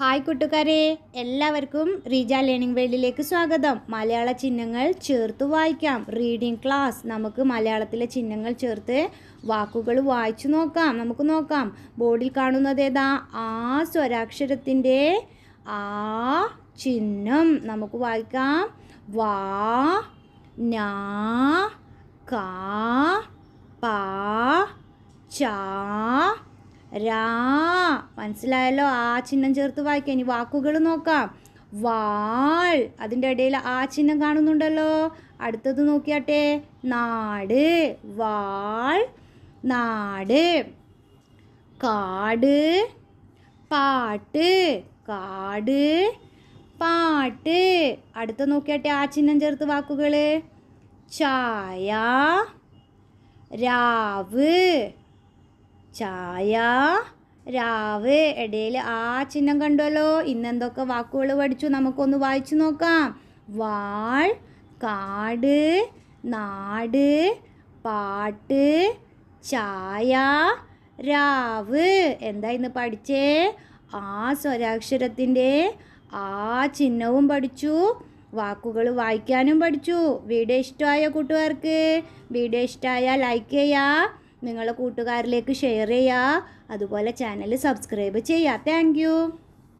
Hi കൂട്ടുകാരെ. എല്ലാവർക്കും Reeja learning വേൾഡിലേക്ക് സ്വാഗതം. മലയാള ചിഹ്നങ്ങൾ ചേർത്ത് വായിക്കാം. റീഡിംഗ് ക്ലാസ് നമുക്ക് മലയാളത്തിലെ ചിഹ്നങ്ങൾ ചേർത്ത് വാക്കുകൾ വായിച്ചു നോക്കാം. നമുക്ക് നോക്കാം. ബോർഡിൽ കാണുന്നത് ഏതാ? ആ സ്വരാക്ഷരത്തിന്റെ ആ ചിഹ്നം. നമുക്ക് വായിക്കാം. വാ നാ കാ പാ ചാ രാ. മനസ്സിലായല്ലോ? ആ ചിഹ്നം ചേർത്ത് വായിക്കാം. ഇനി വാക്കുകൾ നോക്കാം. വാൾ. അതിന്റെ ഇടയിൽ ആ ചിഹ്നം കാണുന്നുണ്ടല്ലോ. അടുത്തത് നോക്കിയാട്ടെ. നാട്. വാൾ. നാട്. കാട്. പാട്ട്. കാട്. പാട്ട്. അടുത്ത നോക്കിയാട്ടെ ആ ചിഹ്നം ചേർത്ത് വാക്കുകൾ. ചായ. രാവ്. ചായ രാവ് ഇടയിൽ ആ ചിഹ്നം കണ്ടുവല്ലോ. ഇന്നെന്തൊക്കെ വാക്കുകൾ പഠിച്ചു നമുക്കൊന്ന് വായിച്ചു നോക്കാം. വാൾ കാട് നാട് പാട്ട് ചായ രാവ്. എന്താ ഇന്ന് പഠിച്ചേ? ആ സ്വരാക്ഷരത്തിന്റെ ആ ചിഹ്നവും പഠിച്ചു. വാക്കുകൾ വായിക്കാനും പഠിച്ചു. വീഡിയോ ഇഷ്ടമായ കൂട്ടുകാർക്ക് വീഡിയോ ഇഷ്ടമായ ലൈക്ക് ചെയ്യുക. നിങ്ങളുടെ കൂട്ടുകാരിലേക്ക് ഷെയർ ചെയ്യുക അതുപോലെ ചാനൽ സബ്സ്ക്രൈബ് ചെയ്യുക താങ്ക്